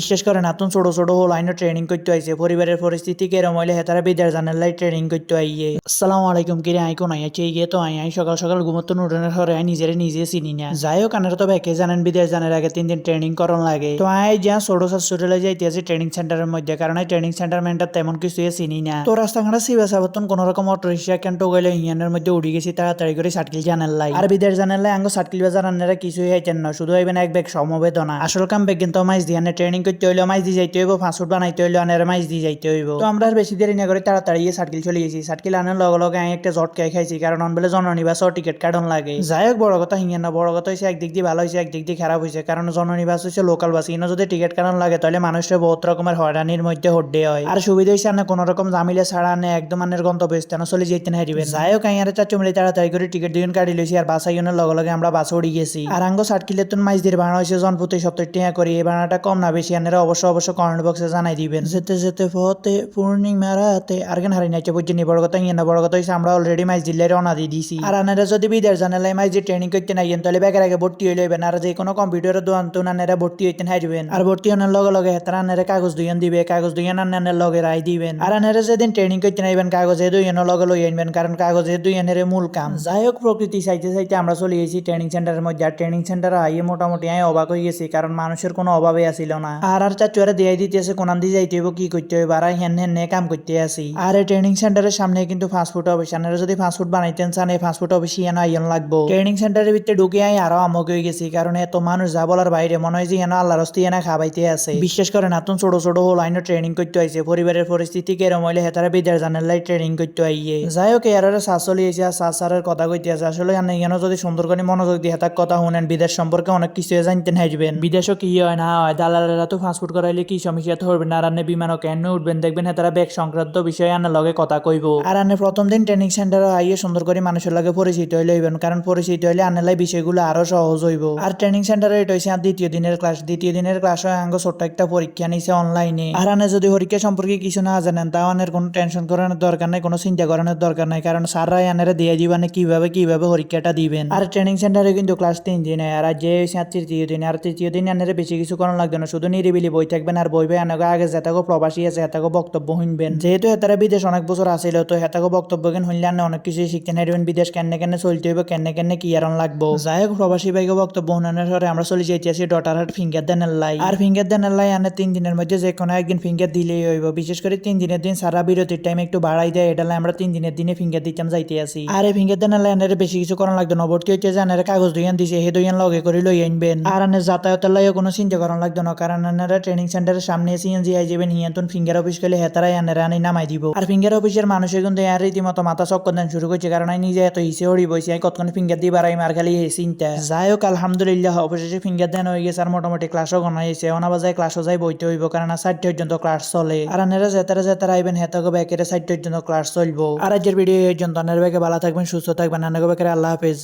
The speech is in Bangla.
বিশ্বাস করে নাতুন ছোট ছোট হল আইন ট্রেনিং করতে আইছে। পরিবারের পরিস্থিতি কেরম হইলে হেতারা বিদ্যার জানার লাই ট্রেনিং করতে আইয়ে। আসসালামু আলাইকুম, কিরে, আই কোন আইছে গিয়ে তো আই আই সকাল সকাল ঘুমতো নুডনের হরে আই নিজের নিজে চিনি না। যাই হোক আনার তো ব্যাকে জানেন বিদেশ জানার আগে তিন দিন ট্রেনিং করন লাগে। তো আই যা ছোট শাশুড়িলে যাইতে আছে ট্রেনিং সেন্টারের মধ্যে, কারণ এই ট্রেনিং সেন্টার মেন্টার তেমন কিছু চিনি না। তো রাস্তাঘাটা সিবা সাবতন কোন রকম অটো রিক্সা কেন গেলে ইয়ানের মধ্যে উড়ি গেছি, তাড়াতাড়ি করে সাটকিল জানার লাই। আর বিদেশ জানার লাই, আঙ্গ সাটকিল বাজার আনারা কিছুই হইতেন না, শুধু হইবেন এক ব্যাগ সমবেদনা। আসল কাম ব্যাগ কিন্তু মাইজ দিয়ে ট্রেনিং করতে হইল মাইজ দিয়ে যাইতে হইব ফাস্টফুড বানাইতে হইল আনার মাইজ দিয়ে যাইতে হইব। তো আমরা আর বেশি দেরি না করে তাড়াতাড়ি গিয়ে সাটকিল চলে গেছি। সাটকিল আনার লগে লগে আমি একটা জটকাই খাইছি, কারণ অন বলে জননী টিকিট কাটন লাগে। যাই হোক, বড় কথা হিঙ্গেন না, বড় কথা হয়েছে একদিক দিয়ে ভালো হয়েছে একদিক দিয়ে খারাপ হয়েছে কারণ জননী বাস হচ্ছে লোকাল বাস। ইনো যদি টিকিট কাটন লাগে, তাহলে মানুষের বহুত রকমের হয়রানির মধ্যে হড্ডে হয়। আর সুবিধা হয়েছে না কোনো রকম জামিলে ছাড়া আনে একদম আনের গন্তব্য স্থানে চলে যেতে না হারিবেন যাই হোক, আমি আর মিলে তাড়াতাড়ি করে টিকিট দুজন কাটি লইছি, আর বাসা ইউনের লগে লগে আমরা বাসে উড়ি গেছি। আর আঙ্গ ষাট কিলোতন মাইজ দিয়ে ভাড়া হয়েছে জনপ্রতি সত্তর টাকা করি। এই ভাড়াটা কম না, বেশি আনেরা অবশ্য অবশ্য কমেন্ট বক্সে জানাই দিবেন। যেতে যেতে ফতে পূর্ণিমা রাতে আর কেন হারি নাইছে বুঝছি বড় কথা ইয়ে না বড় কথা হয়েছে আমরা অলরেডি মাইজ দিল্লাই রওনা দিয়ে দিছি। আর আনারা যদি বিদের জানালাই মাইজ যে ট্রেনিং করতে নাই তাহলে ব্যাগের আগে ভর্তি হয়ে লইবেন আর যে কোনো কম্পিউটারের দোকান তো আনারা ভর্তি হইতে হারবেন আর ভর্তি হওয়ার লগে লগে তারা আনারা কাগজ দুইন দিবে কাগজ দুইন আনার লগে রায় দিবেন। আর আনারা যেদিন ট্রেনিং করতে নাইবেন কাগজে দুইনের লগে লই আনবেন কারণ কাগজে দুইনের মূল কাম। যাই হোক প্রকৃতি চাইতে চাইতে আমরা চলে গেছি ট্রেনিং সেন্টারের মধ্যে। আর ট্রেনিং সেন্টারে আইয়ে মোটামুটি আমি অবাক হয়ে গেছি কারণ মানুষের কোনো অভাবে আসিল না। আর আর চাচুয়ারে দিয়ে দিতেছে কোনান দিয়ে যাইতে হইব কি করতে হইব আর হেন হেন কাম করতে আসি আর এই ট্রেনিং সেন্টারের সামনে কিন্তু ফাস্টফুড অফিস আপনারা যদি ফাস্টফুড বানাইতেন চান এই ফাস্টফুড অফিস ইয়ানো আইন লাগবো। ট্রেনিং সেন্টারের ভিতরে ঢুকে আই আরও আমক হয়ে গেছি কারণ এত মানুষ যা বলার বাইরে মনে হয় যে ইয়ানো আল্লাহ রস্তি ইয়ানা খাবাইতে আছে। বিশেষ করে নাতুন ছোট ছোট হল আইন ট্রেনিং করতে আইছে পরিবারের পরিস্থিতি কেরম হইলে হেতারা বিদ্যার জানার লাই ট্রেনিং করতে আইয়ে। যাই হোক এর চলে এসে আর শ্বাস স্যারের কথা কইতে আছে, আসলে ইয়ানো যদি সুন্দর করে মনোযোগ দিয়ে হেতার কথা শুনেন বিদেশ সম্পর্কে অনেক কিছু জানতেন হাইবেন বিদেশও কি হয় না হয় দালালেরা তো ফাস্টফুড করাইলে কি সমস্যা তো হবেন আর আনে বিমানও কেন উঠবেন? দেখবেন হেতারা ব্যাগ সংক্রান্ত বিষয়ে আনার লগে কথা কইব। আর আনে প্রথম দিন ট্রেনিং সেন্টারে আইয়ে সুন্দর করে মানুষের লগে পরিচিত হইলে হইবেন, কারণ পরিচিত হইলে আনালাই বিষয়গুলো আরও সহজ হইব। আর ট্রেনিং সেন্টারে এটা হইছে দ্বিতীয় দিনের ক্লাস দ্বিতীয় দিনের ক্লাস হয় আঙ্গ ছোট্ট একটা পরীক্ষা নিছে অনলাইনে আর আনে যদি পরীক্ষা সম্পর্কে কিছু না জানেন, তাও আনের কোনো টেনশন করানোর দরকার নাই, কোনো চিন্তা করানোর দরকার নাই, কারণ স্যাররাই আনেরা দিয়ে দিবানে কীভাবে কীভাবে পরীক্ষাটা দিবেন। আর ট্রেনিং সেন্টারে কিন্তু ক্লাস তিন দিনে, আর যে তৃতীয় দিনে, আর তৃতীয় দিনে আনেরা বেশি কিছু করানো লাগবে না, শুধু নিরিবিলি বই থাকবেন আর বই আনাগো আগে যেতাগো প্রবাসী আছে হেতাগো বক্তব্য শুনবেন। যেহেতু হেতারা বিদেশ অনেক বছর আসিল তো হেতাগো বক্তব্য কেন শুনলে আনে? অনেক কিছু শিখতে নাইবেন বিদেশ কেনে কেনে চলতে হইব কেনে কেনে কি আরন লাগবো? যাই হোক প্রবাসী বাইকে বক্তব্য শুনানোর পরে আমরা চলে যাইতে আছি ডটার হাট ফিঙ্গার দেনের লাই আর ফিঙ্গার দেনের লাই আনে তিন দিনের মধ্যে যে কোনো একদিন ফিঙ্গার দিলেই হইব। বিশেষ করে তিন দিনের দিন সারা বিরতির টাইম একটু বাড়াই দেয় এটা আমরা তিন দিনের দিনে ফিঙ্গার দিতাম যাইতে আসি আর এই ফিঙ্গার দেনের লাই আনের বেশি কিছু করার লাগতো না ভর্তি হইতে যে আনের কাগজ দুইয়ান দিছে হে দুইয়ান লগে করে লই আনবেন। আর আনের যাতায়াতের লাইও কোনো চিন্তা করার লাগতো না কারণ আনারা ট্রেনিং সেন্টারের সামনে সিএনজি আই যাবেন হিয়ান্তন ফিঙ্গার অফিস গেলে হেতারাই আনের আনি নামাই দিব। আর ফিঙ্গার অফিসের মানুষের কিন্তু আর রীতিমতো মাথা চক্কর দেন শুরু করছে, কারণ আমি নিজে এত হিসে হরি বইছি আমি কতক্ষণ ফিঙ্গার দিয়ে বাড়াই মার খালি এই চিন্তা। যাই হোক আলহামদুলিল্লাহ, অবশেষে ফিঙ্গার দেন হয়ে গেছে, আর মোটামুটি ক্লাসও গনা হয়েছে। অনা বাজায় ক্লাসও যাই বইতে হইব, কারণ ষাট পর্যন্ত ক্লাস চলে। আর আনেরা যেতারা যেতারা আইবেন, হেতাগো ব্যাকের ষাট পর্যন্ত ক্লাস চলবো। আর আজকের ভিডিও এই পর্যন্ত আনের ব্যাগে ভালো থাকবেন, সুস্থ থাকবেন আনাগো ব্যাকের আল্লাহ হাফেজ।